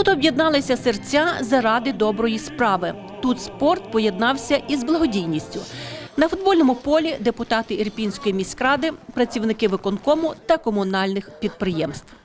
Тут об'єдналися серця заради доброї справи. Тут спорт поєднався із благодійністю. На футбольному полі депутати Ірпінської міськради, працівники виконкому та комунальних підприємств.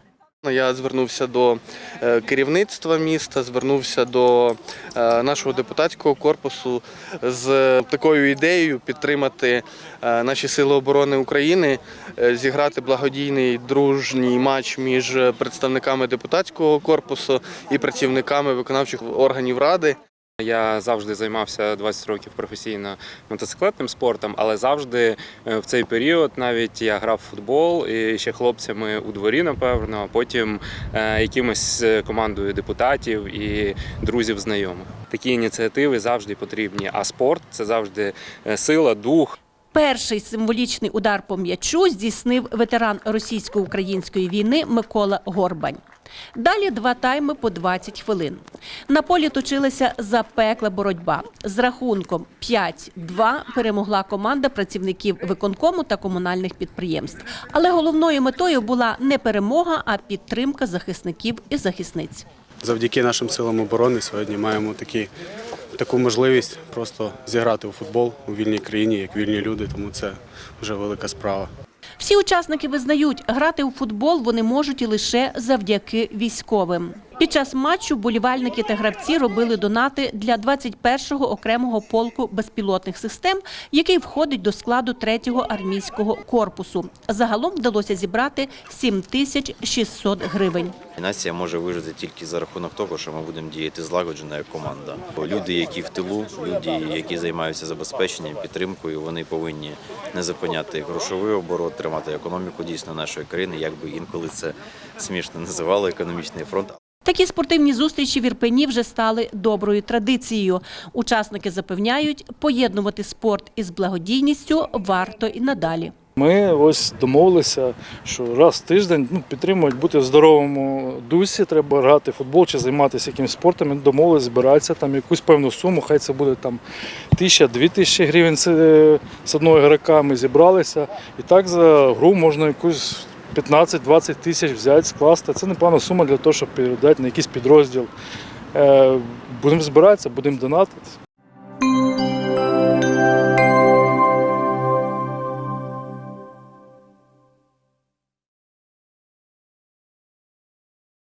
Я звернувся до е, керівництва міста, звернувся до е, нашого депутатського корпусу з такою ідеєю підтримати е, наші сили оборони України, зіграти благодійний дружній матч між представниками депутатського корпусу і працівниками виконавчих органів ради. Я завжди займався 20 років професійно мотоциклетним спортом, але завжди е, в цей період навіть я грав в футбол і ще хлопцями у дворі, напевно, а потім е, якимось е, командою депутатів і друзів знайомих. Такі ініціативи завжди потрібні. А спорт це завжди сила, дух. Перший символічний удар по м'ячу здійснив ветеран російсько-української війни Микола Горбань. Далі два тайми по 20 хвилин. На полі точилася запекла боротьба. З рахунком 5-2 перемогла команда працівників виконкому та комунальних підприємств. Але головною метою була не перемога, а підтримка захисників і захисниць. Завдяки нашим силам оборони сьогодні маємо такі, таку можливість просто зіграти у футбол у вільній країні, як вільні люди, тому це вже велика справа. Всі учасники визнають, грати у футбол вони можуть і лише завдяки військовим. Під час матчу болівальники та гравці робили донати для 21-го окремого полку безпілотних систем, який входить до складу 3-го армійського корпусу. Загалом вдалося зібрати 7 тисяч 600 гривень. Нація може вижити тільки за рахунок того, що ми будемо діяти злагоджено як команда. Люди, які в тилу, люди, які займаються забезпеченням, підтримкою, вони повинні не зупиняти грошовий оборот, тримати економіку дійсно нашої країни, як би інколи це смішно називали економічний фронт. Такі спортивні зустрічі в Ірпені вже стали доброю традицією. Учасники запевняють, поєднувати спорт із благодійністю варто і надалі. Ми ось домовилися, що раз в тиждень ну, підтримують бути в здоровому дусі, треба грати футбол чи займатися якимось спортом. Ми домовилися збиратися там якусь певну суму, хай це буде там тисяча, дві тисячі гривень з, е, одного ігрока. Ми зібралися. І так за гру можна якусь 15-20 тисяч взяти, скласти. Це непогана сума для того, щоб передати на якийсь підрозділ. Е, будемо збиратися, будемо донатити.